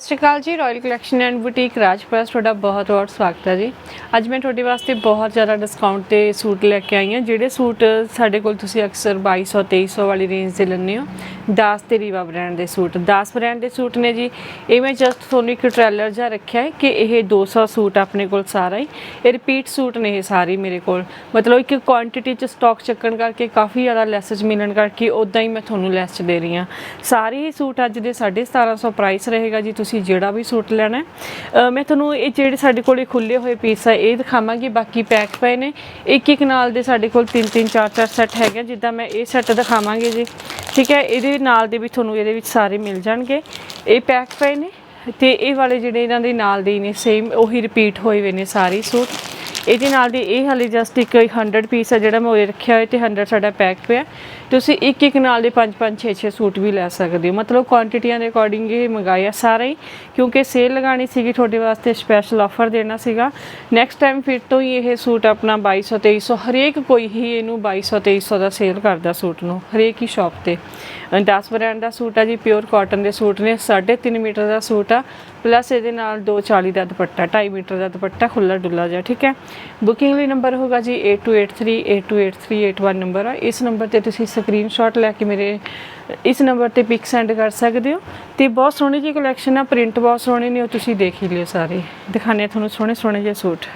ਸਤਿ ਸ਼੍ਰੀ ਅਕਾਲ ਜੀ ਰਾਇਲ ਕਲੈਕਸ਼ਨ ਐਂਡ ਬੁਟੀਕ ਰਾਜਪ੍ਰਸ, ਤੁਹਾਡਾ ਬਹੁਤ ਬਹੁਤ ਸਵਾਗਤ ਹੈ ਜੀ। ਅੱਜ ਮੈਂ ਤੁਹਾਡੇ ਵਾਸਤੇ ਬਹੁਤ ਜ਼ਿਆਦਾ ਡਿਸਕਾਊਂਟ ਤੇ ਸੂਟ ਲੈ ਕੇ ਆਈ ਹਾਂ, ਜਿਹੜੇ ਸੂਟ ਸਾਡੇ ਕੋਲ ਤੁਸੀਂ ਅਕਸਰ 2200 2300 ਵਾਲੀ ਰੇਂਜ ਦੇ ਲੈਂਦੇ ਹੋ। ਦਾਸ ਤੇ ਰੀਵਾ ਬ੍ਰਾਂਡ ਦੇ ਸੂਟ। ਦਾਸ ਬ੍ਰਾਂਡ ਦੇ ਸੂਟ ਨੇ ਜੀ, ਇਹ ਮੈਂ ਜਸਟ ਤੁਹਾਨੂੰ ਇੱਕ ਟ੍ਰੇਲਰ ਜਿਹਾ ਰੱਖਿਆ ਹੈ ਕਿ ਇਹ 200 ਸੂਟ ਆਪਣੇ ਕੋਲ ਸਾਰਾ ਹੀ। ਇਹ ਰਿਪੀਟ ਸੂਟ ਨੇ ਇਹ ਸਾਰੇ ਮੇਰੇ ਕੋਲ। ਮਤਲਬ ਇੱਕ ਕੁਆਂਟੀਟੀ ਚ ਸਟਾਕ ਚੱਕਣ ਕਰਕੇ ਕਾਫੀ ਜ਼ਿਆਦਾ ਲੈਸੇਜ ਮਿਲਣ ਕਰਕੇ ਉਦਾਂ ਹੀ ਮੈਂ ਤੁਹਾਨੂੰ ਲੈਸ ਚ ਦੇ ਰਹੀ ਹਾਂ। ਸਾਰੇ ਹੀ ਸੂਟ ਅੱਜ ਦੇ 1750 ਪ੍ਰਾਈਸ ਰਹੇਗਾ ਜੀ ਤੁਸੀਂ ਜਿਹੜਾ ਵੀ ਸੂਟ ਲੈਣਾ ਹੈ। ਮੈਂ ਤੁਹਾਨੂੰ ਇਹ ਜਿਹੜੇ ਸਾਡੇ ਕੋਲੇ ਖੁੱਲੇ ਹੋਏ ਪੀਸ ਆ, ਇਹ ਦਿਖਾਵਾਂਗੀ, ਬਾਕੀ ਪੈਕ ਪਏ ਨੇ। ਇੱਕ ਇੱਕ ਨਾਲ ਦੇ ਸਾਡੇ ਕੋਲ ਤਿੰਨ ਤਿੰਨ ਚਾਰ ਚਾਰ ਸੈੱਟ ਹੈਗੇ ਜਿੱਦਾਂ ਮੈਂ ਇਹ ਸੈੱਟ ਦਿਖਾਵਾਂਗੀ ਜੀ। ਠੀਕ ਹੈ, ਇਹਦੇ ਨਾਲ ਦੇ ਵੀ ਤੁਹਾਨੂੰ ਇਹਦੇ ਵਿੱਚ ਸਾਰੇ ਮਿਲ ਜਾਣਗੇ। ਇਹ ਪੈਕ ਪਏ ਨੇ ਤੇ ਇਹ ਵਾਲੇ ਜਿਹੜੇ ਇਹਨਾਂ ਦੇ ਨਾਲ ਦੇ ਹੀ ਨੇ ਸੇਮ ਉਹੀ ਰਿਪੀਟ ਹੋਏ ਹੋਏ ਨੇ ਸਾਰੇ ਸੂਟ। ਇਹਦੇ ਨਾਲ ਦੀ ਇਹ ਹਾਲੇ ਜਸਟ ਇੱਕ 100 ਪੀਸ ਆ ਜਿਹੜਾ ਮੈਂ ਉਹ ਰੱਖਿਆ ਹੋਇਆ ਤੇ 100 ਸਾਡਾ ਪੈਕ ਪਿਆ। ਤੁਸੀਂ ਇੱਕ ਇੱਕ ਨਾਲ ਦੇ 5 5 6 6 ਸੂਟ ਵੀ ਲੈ ਸਕਦੇ ਹੋ। ਮਤਲਬ ਕੁਆਂਟੀਟੀਆਂ ਦੇ ਅਕੋਰਡਿੰਗ ਇਹ ਮੰਗਾਇਆ ਸਾਰਾ ਹੀ, ਕਿਉਂਕਿ ਸੇਲ ਲਗਾਣੀ ਸੀਗੀ, ਤੁਹਾਡੇ ਵਾਸਤੇ ਸਪੈਸ਼ਲ ਆਫਰ ਦੇਣਾ ਸੀਗਾ। ਨੈਕਸਟ ਟਾਈਮ ਫਿਰ ਤੋਂ ਹੀ ਇਹ ਸੂਟ ਆਪਣਾ 2200 2300 ਹਰੇਕ ਕੋਈ ਹੀ ਇਹਨੂੰ 2200 2300 ਦਾ ਸੇਲ ਕਰਦਾ ਸੂਟ ਨੂੰ, ਹਰੇਕ ਹੀ ਸ਼ਾਪ ਤੇ। 10 ਬ੍ਰਾਂਡ ਦਾ ਸੂਟ ਆ ਜੀ ਪਿਓਰ ਕਾਟਨ ਦੇ ਸੂਟ ਨੇ 3.5 ਮੀਟਰ ਦਾ ਸੂਟ ਆ ਪਲੱਸ ਇਹਦੇ ਨਾਲ 240 ਦਾ ਦੁਪੱਟਾ 2.5 ਮੀਟਰ ਦਾ ਦੁਪੱਟਾ ਖੁੱਲਾ ਡੁੱਲਾ ਜਿਹਾ, ਠੀਕ ਹੈ? ਬੁਕਿੰਗ ਲਈ ਨੰਬਰ ਹੋਗਾ ਜੀ 8283828381 ਨੰਬਰ ਆ। ਇਸ ਨੰਬਰ ਤੇ ਤੁਸੀਂ ਸਕਰੀਨਸ਼ਾਟ ਲੈ ਕੇ ਮੇਰੇ, ਇਸ ਨੰਬਰ ਤੇ ਪਿਕ ਸੈਂਡ ਕਰ ਸਕਦੇ ਹੋ। ਤੇ ਬਹੁਤ ਸੋਹਣੀ ਜੀ ਕਲੈਕਸ਼ਨ ਆ ਪ੍ਰਿੰਟ ਬਹੁਤ ਸੋਹਣੇ ਨੇ, ਉਹ ਤੁਸੀਂ ਦੇਖ ਹੀ ਲਿਓ ਸਾਰੇ। ਦਿਖਾਣੇ ਆ ਤੁਹਾਨੂੰ ਸੋਹਣੇ ਸੋਹਣੇ ਜਿਹੇ ਸੂਟ।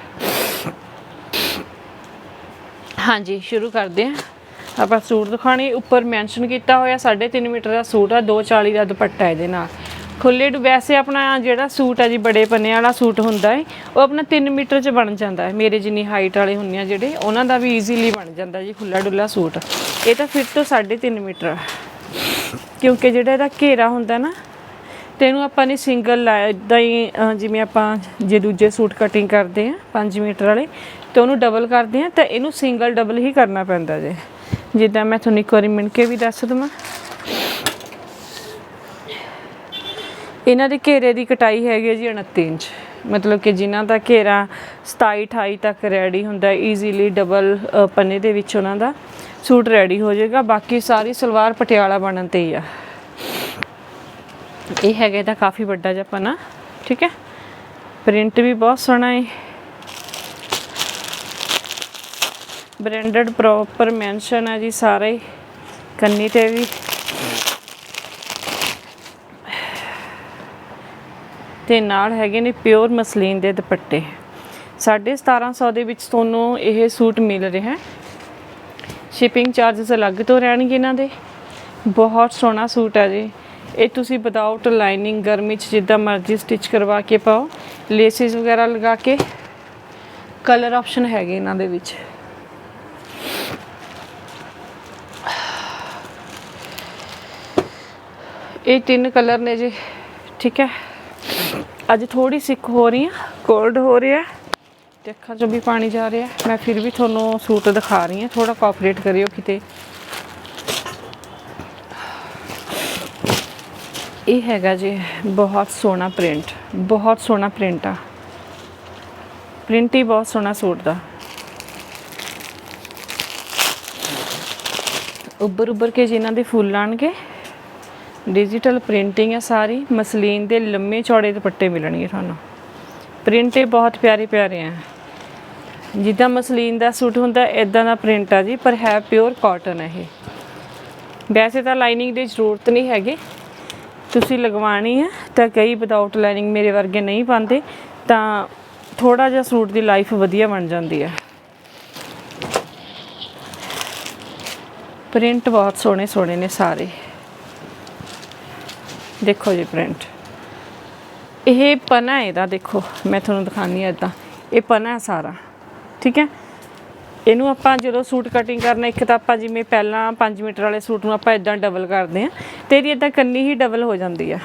ਹਾਂਜੀ, ਸ਼ੁਰੂ ਕਰਦੇ ਹਾਂ। ਆਪਾਂ ਸੂਟ ਦਿਖਾਣੇ ਉੱਪਰ ਮੈਂਸ਼ਨ ਕੀਤਾ ਹੋਇਆ 3.5 ਮੀਟਰ ਦਾ ਸੂਟ ਆ 240 ਦਾ ਦੁਪੱਟਾ ਇਹਦੇ ਨਾਲ। ਖੁੱਲੇ ਡੁ- ਵੈਸੇ ਆਪਣਾ ਜਿਹੜਾ ਸੂਟ ਆ ਜੀ, ਬੜੇ ਪੰਨੇ ਵਾਲਾ ਸੂਟ ਹੁੰਦਾ ਹੈ ਉਹ ਆਪਣਾ 3 ਮੀਟਰ ਚ ਬਣ ਜਾਂਦਾ ਹੈ ਮੇਰੇ ਜਿੰਨੀ ਹਾਈਟ ਵਾਲੇ ਹੁੰਦੇ ਆ ਜਿਹੜੇ, ਉਹਨਾਂ ਦਾ ਵੀ ਈਜ਼ੀਲੀ ਬਣ ਜਾਂਦਾ ਜੀ ਖੁੱਲਾ ਡੁੱਲਾ ਸੂਟ। ਇਹ ਤਾਂ ਫਿਰ ਤੋਂ 3.5 ਮੀਟਰ ਕਿਉਂਕਿ ਜਿਹੜਾ ਇਹਦਾ ਘੇਰਾ ਹੁੰਦਾ ਨਾ, ਤੇ ਇਹਨੂੰ ਆਪਾਂ ਨੇ ਸਿੰਗਲ ਲਾਇਆ ਇਦਾਂ ਹੀ ਜਿਵੇਂ ਆਪਾਂ ਜੇ ਦੂਜੇ ਸੂਟ ਕਟਿੰਗ ਕਰਦੇ ਆ 5 ਮੀਟਰ ਵਾਲੇ, ਤੇ ਉਹਨੂੰ ਡਬਲ ਕਰਦੇ ਆ, ਤਾਂ ਇਹਨੂੰ ਸਿੰਗਲ ਡਬਲ ਹੀ ਕਰਨਾ ਪੈਂਦਾ ਜੇ। ਜਿੱਦਾਂ ਮੈਂ ਤੁਹਾਨੂੰ ਇੱਕ ਵਾਰੀ ਮਿਣ ਕੇ ਵੀ ਦੱਸ ਦਵਾਂ। ਇਹਨਾਂ ਦੇ ਘੇਰੇ ਦੀ ਕਟਾਈ ਹੈਗੀ ਹੈ ਜੀ 29 ਇੰਚ। ਮਤਲਬ ਕਿ ਜਿਨ੍ਹਾਂ ਦਾ ਘੇਰਾ 27 28 ਤੱਕ ਰੈਡੀ ਹੁੰਦਾ ਈਜ਼ੀਲੀ ਡਬਲ ਪੰਨੇ ਦੇ ਵਿੱਚ ਉਹਨਾਂ ਦਾ ਸੂਟ ਰੈਡੀ ਹੋ ਜਾਏਗਾ। ਬਾਕੀ ਸਾਰੀ ਸਲਵਾਰ ਪਟਿਆਲਾ ਬਣਨ ਤੇ ਹੀ ਆ। ਇਹ ਹੈਗਾ ਇਹਦਾ ਕਾਫੀ ਵੱਡਾ ਜਿਹਾ ਪਨਾ, ਠੀਕ ਹੈ? ਪ੍ਰਿੰਟ ਵੀ ਬਹੁਤ ਸੋਹਣਾ ਹੈ। ਬ੍ਰਾਂਡਡ ਪ੍ਰੋਪਰ ਮੈਂਸ਼ਨ ਹੈ ਜੀ ਸਾਰੇ। ਕੰਨੀ ਤੇ ਵੀ। ਤੇ ਨਾਲ ਹੈਗੇ ਨੇ ਪਿਓਰ ਮਸਲੀਨ ਦੇ ਦੁਪੱਟੇ। 1750 ਦੇ ਵਿੱਚ ਤੁਹਾਨੂੰ ਇਹ ਸੂਟ ਮਿਲ ਰਿਹਾ। ਹੈ ਸ਼ਿਪਿੰਗ ਚਾਰजेस ਅਲੱਗ ਤੋਂ ਰਹਿਣਗੇ ਇਹਨਾਂ ਦੇ। ਬਹੁਤ ਸੋਹਣਾ ਸੂਟ ਹੈ ਜੀ। ਇਹ ਤੁਸੀਂ ਵਿਦਆਊਟ ਲਾਈਨਿੰਗ ਗਰਮੀ ਚ ਜਿੱਦਾਂ ਮਰਜ਼ੀ ਸਟਿਚ ਕਰਵਾ ਕੇ ਪਾਓ। ਲੇਸਿਸ ਵਗੈਰਾ ਲਗਾ ਕੇ। ਕਲਰ ਆਪਸ਼ਨ ਹੈਗੇ ਇਹਨਾਂ ਦੇ ਵਿੱਚ। ਇਹ ਤਿੰਨ ਕਲਰ ਨੇ ਜੀ। ਠੀਕ ਹੈ। ਅੱਜ ਥੋੜੀ ਸਿੱਕ ਹੋ ਰਹੀ ਆ। ਕੋਲਡ ਹੋ ਰਿਹਾ ਤੇ ਅੱਖਾਂ ਚੋਂ ਵੀ ਪਾਣੀ ਜਾ ਰਿਹਾ ਮੈਂ ਫਿਰ ਵੀ ਤੁਹਾਨੂੰ ਸੂਟ ਦਿਖਾ ਰਹੀ ਹਾਂ। ਥੋੜਾ ਕੋਆਪਰੇਟ ਕਰਿਓ ਕਿਤੇ। ਇਹ ਹੈਗਾ ਜੀ ਬਹੁਤ ਸੋਹਣਾ ਪ੍ਰਿੰਟ ਬਹੁਤ ਸੋਹਣਾ ਪ੍ਰਿੰਟ ਆ। ਪ੍ਰਿੰਟ ਹੀ ਬਹੁਤ ਸੋਹਣਾ ਸੂਟ ਦਾ। ਉੱਭਰ ਉੱਭਰ ਕੇ ਜਿਨ੍ਹਾਂ ਦੇ ਫੁੱਲ ਆਣਗੇ ਡਿਜੀਟਲ ਪ੍ਰਿੰਟਿੰਗ ਹੈ ਸਾਰੀ, ਮਸਲੀਨ ਦੇ ਲੰਮੇ ਚੌੜੇ ਦੁਪੱਟੇ ਮਿਲਣਗੇ ਤੁਹਾਨੂੰ। ਪ੍ਰਿੰਟ ਇਹ ਬਹੁਤ ਪਿਆਰੇ ਪਿਆਰੇ ਆ। ਜਿੱਦਾਂ ਮਸਲੀਨ ਦਾ ਸੂਟ ਹੁੰਦਾ ਇਦਾਂ ਦਾ ਪ੍ਰਿੰਟ ਆ ਜੀ, ਪਰ ਹੈ ਪਿਓਰ ਕਾਟਨ ਹੈ ਇਹ। ਵੈਸੇ ਤਾਂ ਲਾਈਨਿੰਗ ਦੀ ਜ਼ਰੂਰਤ ਨਹੀਂ ਹੈਗੀ। ਤੁਸੀਂ ਲਗਵਾਣੀ ਹੈ ਤਾਂ ਕਈ ਵਿਦਆਊਟ ਲਾਈਨਿੰਗ ਮੇਰੇ ਵਰਗੇ ਨਹੀਂ ਪਾਉਂਦੇ, ਤਾਂ ਥੋੜਾ ਜਿਹਾ ਸੂਟ ਦੀ ਲਾਈਫ ਵਧੀਆ ਬਣ ਜਾਂਦੀ ਹੈ ਪ੍ਰਿੰਟ ਬਹੁਤ ਸੋਹਣੇ ਸੋਹਣੇ ਨੇ ਸਾਰੇ। ਦੇਖੋ ਜੀ ਪ੍ਰਿੰਟ ਇਹ ਪਨਾ ਇਹਦਾ ਦੇਖੋ, ਮੈਂ ਤੁਹਾਨੂੰ ਦਿਖਾਣੀ ਹੈ ਇਦਾਂ ਇਹ ਪਨਾ ਹੈ ਸਾਰਾ, ਠੀਕ ਹੈ? ਇਹਨੂੰ ਆਪਾਂ ਜਦੋਂ ਸੂਟ ਕਟਿੰਗ ਕਰਨਾ, ਇੱਕ ਤਾਂ ਆਪਾਂ ਜਿਵੇਂ ਪਹਿਲਾਂ 5 ਮੀਟਰ ਵਾਲੇ ਸੂਟ ਨੂੰ ਆਪਾਂ ਇਦਾਂ ਡਬਲ ਕਰਦੇ ਆ ਤੇ ਇਹਦੀ ਇਦਾਂ ਕੰਨੀ ਹੀ ਡਬਲ ਹੋ ਜਾਂਦੀ ਆ।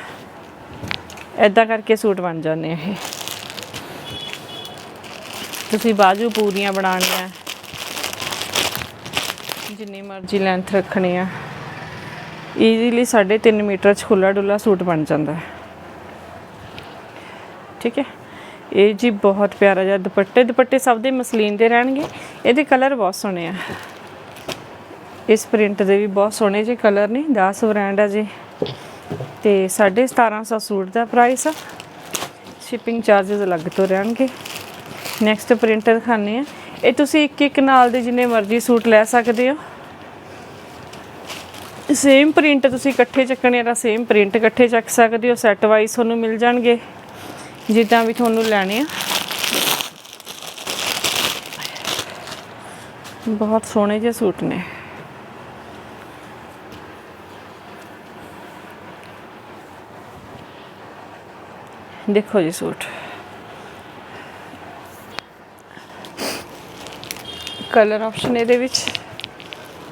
ਇਦਾਂ ਕਰਕੇ ਸੂਟ ਬਣ ਜਾਂਦੇ ਆ ਇਹ। ਤੁਸੀਂ ਬਾਜੂ ਪੂਰੀਆਂ ਬਣਾਉਣੀਆਂ, ਜਿੰਨੀ ਮਰਜ਼ੀ ਲੈਂਥ ਰੱਖਣੀ ਆ। ਈਜ਼ੀਲੀ 3.5 ਮੀਟਰ ਚ ਖੁੱਲਾ ਡੁੱਲਾ ਸੂਟ ਬਣ ਜਾਂਦਾ ਹੈ। ਠੀਕ ਹੈ? ਇਹ ਜੀ ਬਹੁਤ ਪਿਆਰਾ ਜਿਹਾ ਦੁਪੱਟੇ ਦੁਪੱਟੇ ਸਭ ਦੇ ਮਸਲੀਨ ਦੇ ਰਹਿਣਗੇ। ਇਹਦੇ ਕਲਰ ਬਹੁਤ ਸੋਹਣੇ ਆ। ਇਸ ਪ੍ਰਿੰਟ ਦੇ ਵੀ ਬਹੁਤ ਸੋਹਣੇ ਜੇ ਕਲਰ ਨੇ 10 ਬ੍ਰਾਂਡ ਆ ਜੀ। ਤੇ 1750 ਸੂਟ ਦਾ ਪ੍ਰਾਈਸ ਆ। ਸ਼ਿਪਿੰਗ ਚਾਰजेस ਅਲੱਗ ਤੋਂ ਰਹਿਣਗੇ। ਨੈਕਸਟ ਪ੍ਰਿੰਟ ਦਿਖਾਣੇ ਆ ਇਹ ਤੁਸੀਂ ਇੱਕ ਇੱਕ ਨਾਲ ਦੇ ਜਿੰਨੇ ਮਰਜ਼ੀ ਸੂਟ ਲੈ ਸਕਦੇ ਹੋ। ਸੇਮ ਪ੍ਰਿੰਟ ਤੁਸੀਂ ਇਕੱਠੇ ਚੱਕਣੇ ਆ ਸੇਮ ਪ੍ਰਿੰਟ ਇਕੱਠੇ ਚੱਕ ਸਕਦੇ ਹੋ ਸੈੱਟ ਵਾਈਜ਼ ਤੁਹਾਨੂੰ ਮਿਲ ਜਾਣਗੇ। ਜਿੱਦਾਂ ਵੀ ਤੁਹਾਨੂੰ ਲੈਣੇ ਆ। ਬਹੁਤ ਸੋਹਣੇ ਜਿਹੇ ਸੂਟ ਨੇ। ਦੇਖੋ ਜੀ ਸੂਟ। ਕਲਰ ਆਪਸ਼ਨ ਇਹਦੇ ਵਿੱਚ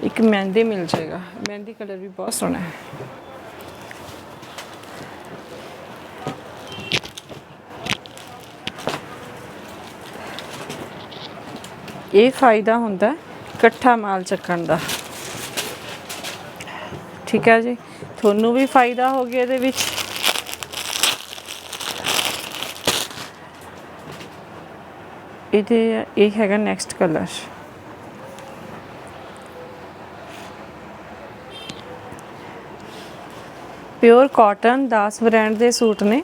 ਇੱਕ ਮਹਿੰਦੀ ਮਿਲ ਜਾਏਗਾ। ਮਹਿੰਦੀ ਕਲਰ ਵੀ ਬਹੁਤ ਸੋਹਣਾ ਹੈ। ਇਹ ਫਾਇਦਾ ਹੁੰਦਾ ਇਕੱਠਾ ਮਾਲ ਚੱਕਣ ਦਾ। ਠੀਕ ਹੈ ਜੀ, ਤੁਹਾਨੂੰ ਵੀ ਫਾਇਦਾ ਹੋ ਗਿਆ ਇਹਦੇ ਵਿੱਚ। ਇਹਦੇ, ਇਹ ਹੈਗਾ next colour pure cotton 10 brand ਦੇ ਸੂਟ ਨੇ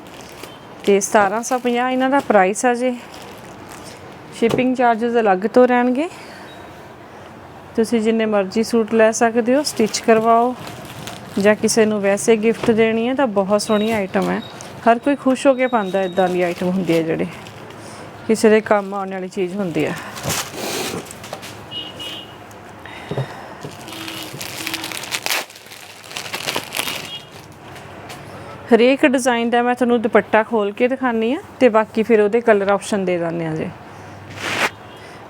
ਤੇ 1750 ਇਹਨਾਂ ਦਾ ਪ੍ਰਾਈਸ ਆ ਜੀ। ਸ਼ਿਪਿੰਗ ਚਾਰजेस ਅਲੱਗ ਤੋਂ ਰਹਿਣਗੇ। ਤੁਸੀਂ ਜਿੰਨੇ ਮਰਜ਼ੀ ਸੂਟ ਲੈ ਸਕਦੇ ਹੋ ਸਟਿਚ ਕਰਵਾਓ। ਜਾਂ ਕਿਸੇ ਨੂੰ ਵੈਸੇ ਗਿਫਟ ਦੇਣੀ ਹੈ ਤਾਂ ਬਹੁਤ ਸੋਹਣੀ ਆਈਟਮ ਹੈ। ਹਰ ਕੋਈ ਖੁਸ਼ ਹੋ ਕੇ ਪਾਉਂਦਾ ਇਦਾਂ ਦੀ ਆਈਟਮ ਹੁੰਦੀ ਹੈ ਜਿਹੜੇ। ਕਿਸੇ ਦੇ ਕੰਮ ਆਉਣ ਵਾਲੀ ਚੀਜ਼ ਹੁੰਦੀ ਹੈ। ਹਰੇਕ ਡਿਜ਼ਾਈਨ ਦਾ ਮੈਂ ਤੁਹਾਨੂੰ ਦੁਪੱਟਾ ਖੋਲ ਕੇ ਦਿਖਾਨੀ ਆ ਤੇ ਬਾਕੀ ਫਿਰ ਉਹਦੇ ਕਲਰ ਆਪਸ਼ਨ ਦੇ ਦਿੰਦੇ ਆ ਜੀ।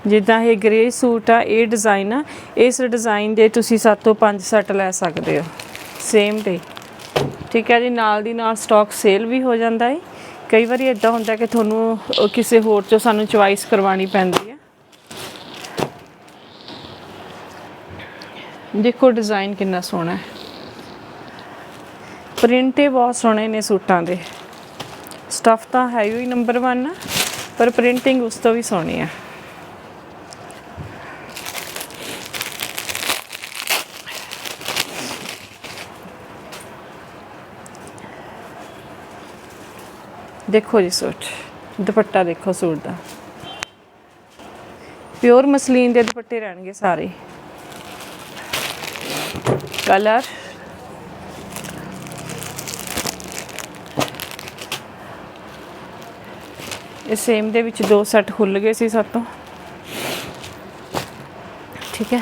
ਜਿੱਦਾਂ ਇਹ ਗ੍ਰੇ ਸੂਟ ਆ, ਇਹ ਡਿਜ਼ਾਈਨ ਆ, ਇਸ ਡਿਜ਼ਾਈਨ ਦੇ ਤੁਸੀਂ 7 ਤੋਂ 5 ਸੈੱਟ ਲੈ ਸਕਦੇ ਹੋ। ਸੇਮ ਡੇ ਠੀਕ ਹੈ ਜੀ, ਨਾਲ ਦੀ ਨਾਲ ਸਟਾਕ ਸੇਲ ਵੀ ਹੋ ਜਾਂਦਾ ਹੈ। ਕਈ ਵਾਰੀ ਇਦਾਂ ਹੁੰਦਾ ਕਿ ਤੁਹਾਨੂੰ ਕਿਸੇ ਹੋਰ ਚੋਂ ਸਾਨੂੰ ਚੁਆਇਸ ਕਰਵਾਉਣੀ ਪੈਂਦੀ ਹੈ। ਦੇਖੋ ਡਿਜ਼ਾਈਨ ਕਿੰਨਾ ਸੋਹਣਾ ਹੈ। ਪ੍ਰਿੰਟ ਇਹ ਬਹੁਤ ਸੋਹਣੇ ਨੇ ਸੂਟਾਂ ਦੇ। ਸਟਫ ਤਾਂ ਹੈ ਹੀ ਨੰਬਰ 1 ਪਰ ਪ੍ਰਿੰਟਿੰਗ ਉਸ ਤੋਂ ਵੀ ਸੋਹਣੀ ਆ। ਦੇਖੋ ਜੀ ਸੂਟ, ਦੁਪੱਟਾ ਦੇਖੋ ਸੂਟ ਦਾ। ਪਿਓਰ ਮਸਲੀਨ ਦੇ ਦੁਪੱਟੇ ਰਹਿਣਗੇ ਸਾਰੇ। ਕਲਰ ਇਹ ਸੇਮ ਦੇ ਵਿੱਚ ਦੋ ਸੈੱਟ ਖੁੱਲ ਗਏ ਸੀ ਸਾਤੋਂ। ਠੀਕ ਹੈ।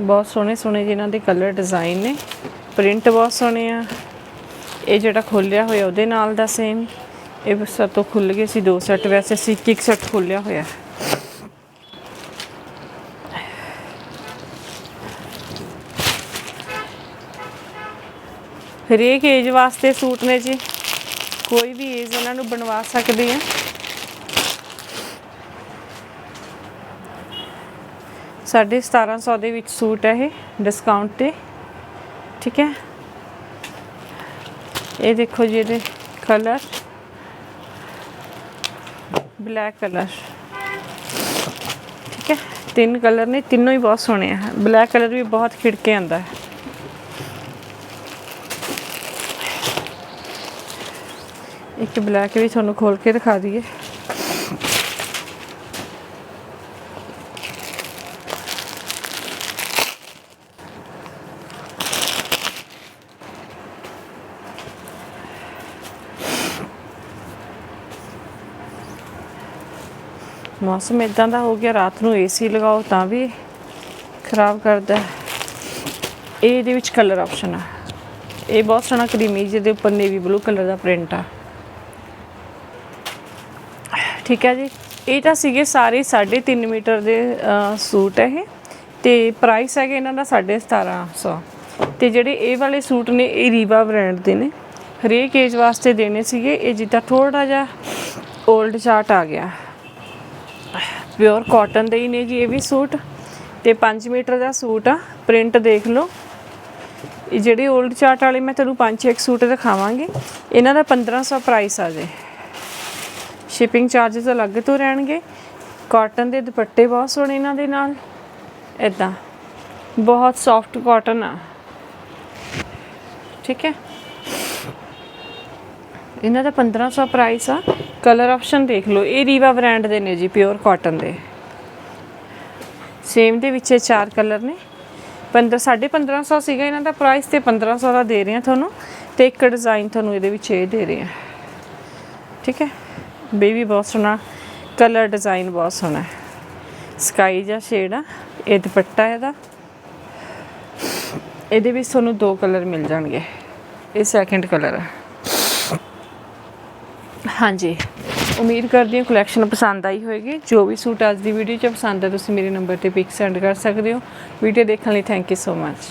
ਬਹੁਤ ਸੋਹਣੇ ਸੋਹਣੇ ਜਿਨ੍ਹਾਂ ਦੇ ਕਲਰ ਡਿਜ਼ਾਈਨ ਨੇ। ਪ੍ਰਿੰਟ ਬਹੁਤ ਸੋਹਣੇ ਆ। ਇਹ ਜਿਹੜਾ ਖੋਲਿਆ ਹੋਇਆ ਉਹਦੇ ਨਾਲ ਦਾ ਸੇਮ ਇਹ ਸਾਤੋਂ ਖੁੱਲ ਗਏ ਸੀ ਦੋ ਸੈੱਟ। ਵੈਸੇ ਸੀ ਇੱਕ ਇੱਕ ਸੈੱਟ ਖੋਲਿਆ ਹੋਇਆ। ਹਰੇਕ ਏਜ ਵਾਸਤੇ ਸੂਟ ਨੇ ਜੀ। ਕੋਈ ਵੀ ਏਜ ਇਹਨਾਂ ਨੂੰ ਬਣਵਾ ਸਕਦੇ ਆ। ਸਾਢੇ 1700 ਦੇ ਵਿੱਚ ਸੂਟ ਹੈ ਇਹ ਡਿਸਕਾਊਂਟ ਤੇ। ਠੀਕ ਹੈ? ਇਹ ਦੇਖੋ ਜੀ ਇਹਦੇ ਕਲਰ ਬਲੈਕ ਕਲਰ ਠੀਕ ਹੈ? ਤਿੰਨ ਕਲਰ ਨੇ, ਤਿੰਨੋਂ ਹੀ ਬਹੁਤ ਸੋਹਣੇ ਆ। ਬਲੈਕ ਕਲਰ ਵੀ ਬਹੁਤ ਖਿੜ ਕੇ ਆਂਦਾ ਹੈ। ਇੱਕ ਬਲੈਕ ਵੀ ਤੁਹਾਨੂੰ ਖੋਲ ਕੇ ਦਿਖਾ ਦਈਏ। ਮੌਸਮ ਇਦਾਂ ਦਾ ਹੋ ਗਿਆ, ਰਾਤ ਨੂੰ ਏਸੀ ਲਗਾਓ ਤਾਂ ਵੀ ਖਰਾਬ ਕਰਦਾ। ਹੈ। ਇਹ ਇਹਦੇ ਵਿੱਚ ਕਲਰ ਆਪਸ਼ਨ ਆ। ਇਹ ਬਹੁਤ ਸੋਹਣਾ ਕਰੀਮੀ ਜਿਹਦੇ ਉੱਪਰ ਨੇਵੀ ਬਲੂ ਕਲਰ ਦਾ ਪ੍ਰਿੰਟ ਆ। ਠੀਕ ਹੈ ਜੀ। ਇਹ ਤਾਂ ਸੀਗੇ ਸਾਰੇ 3.5 ਮੀਟਰ ਦੇ ਸੂਟ ਹੈ ਇਹ। ਤੇ ਪ੍ਰਾਈਸ ਹੈਗੇ ਇਹਨਾਂ ਦਾ 1750 ਤੇ ਜਿਹੜੇ ਇਹ ਵਾਲੇ ਸੂਟ ਨੇ, ਇਹ ਰੀਵਾ ਬ੍ਰਾਂਡ ਦੇ ਨੇ। ਹਰੇਕ ਏਜ ਵਾਸਤੇ ਦੇਣੇ ਸੀਗੇ। ਇਹ ਜਿੱਦਾਂ ਥੋੜਾ ਜਿਹਾ 올ਡ ਚਾਰਟ ਆ ਗਿਆ। ਪਿਓਰ ਕਾਟਨ ਦੇ ਹੀ ਨੇ ਜੀ ਇਹ ਵੀ ਸੂਟ। ਤੇ 5 ਮੀਟਰ ਦਾ ਸੂਟ ਆ। ਪ੍ਰਿੰਟ ਦੇਖ ਲਓ। ਇਹ ਜਿਹੜੇ 올ਡ ਚਾਰਟ ਵਾਲੇ, ਮੈਂ ਤੁਹਾਨੂੰ ਪੰਜ ਛੇ ਇੱਕ ਸੂਟ ਦਿਖਾਵਾਂਗੀ। ਇਹਨਾਂ ਦਾ 1500 ਪ੍ਰਾਈਸ ਆ ਜੇ। ਸ਼ਿਪਿੰਗ ਚਾਰजेस ਅਲੱਗ ਤੋਂ ਰਹਿਣਗੇ। ਕਾਟਨ ਦੇ ਦੁਪੱਟੇ ਬਹੁਤ ਸੋਹਣੇ ਇਹਨਾਂ ਦੇ ਨਾਲ। ਇਦਾਂ ਬਹੁਤ ਸੌਫਟ ਕਾਟਨ ਆ। ਠੀਕ ਹੈ। ਇਹਨਾਂ ਦਾ 1500 ਪ੍ਰਾਈਸ ਆ। ਕਲਰ ਆਪਸ਼ਨ ਦੇਖ ਲਓ। ਇਹ ਰੀਵਾ ਬ੍ਰਾਂਡ ਦੇ ਨੇ ਜੀ ਪਿਓਰ ਕਾਟਨ ਦੇ। ਸੇਮ ਦੇ ਵਿੱਚ ਇਹ ਚਾਰ ਕਲਰ ਨੇ। 15 1550 ਸੀਗਾ ਇਹਨਾਂ ਦਾ ਪ੍ਰਾਈਸ ਤੇ 1500 ਦਾ ਦੇ ਰਹੇ ਹਾਂ ਤੁਹਾਨੂੰ। ਤੇ ਇੱਕ ਡਿਜ਼ਾਈਨ ਤੁਹਾਨੂੰ ਇਹਦੇ ਵਿੱਚ ਇਹ ਦੇ ਰਹੇ ਹਾਂ। ਠੀਕ ਹੈ। ਬੇਬੀ ਬਹੁਤ ਸੋਹਣਾ, ਕਲਰ ਡਿਜ਼ਾਈਨ ਬਹੁਤ ਸੋਹਣਾ ਹੈ। ਸਕਾਈ ਜਾਂ ਸ਼ੇਡ ਆ, ਇਹ ਦੁਪੱਟਾ ਇਹਦਾ। ਇਹਦੇ ਵਿੱਚ ਤੁਹਾਨੂੰ ਦੋ ਕਲਰ ਮਿਲ ਜਾਣਗੇ। ਇਹ ਸੈਕੰਡ ਕਲਰ ਆ। ਹਾਂਜੀ। ਉਮੀਦ ਕਰਦੀ ਹਾਂ ਕਲੈਕਸ਼ਨ ਪਸੰਦ ਆਈ ਹੋਵੇਗੀ ਜੋ ਵੀ ਸੂਟ ਅੱਜ ਦੀ ਵੀਡੀਓ 'ਚ ਪਸੰਦ ਹੈ ਤੁਸੀਂ ਮੇਰੇ ਨੰਬਰ ਤੇ ਪਿਕ ਸੈਂਡ ਕਰ ਸਕਦੇ ਹੋ। ਵੀਡੀਓ ਦੇਖਣ ਲਈ ਥੈਂਕ ਯੂ ਸੋ ਮੱਚ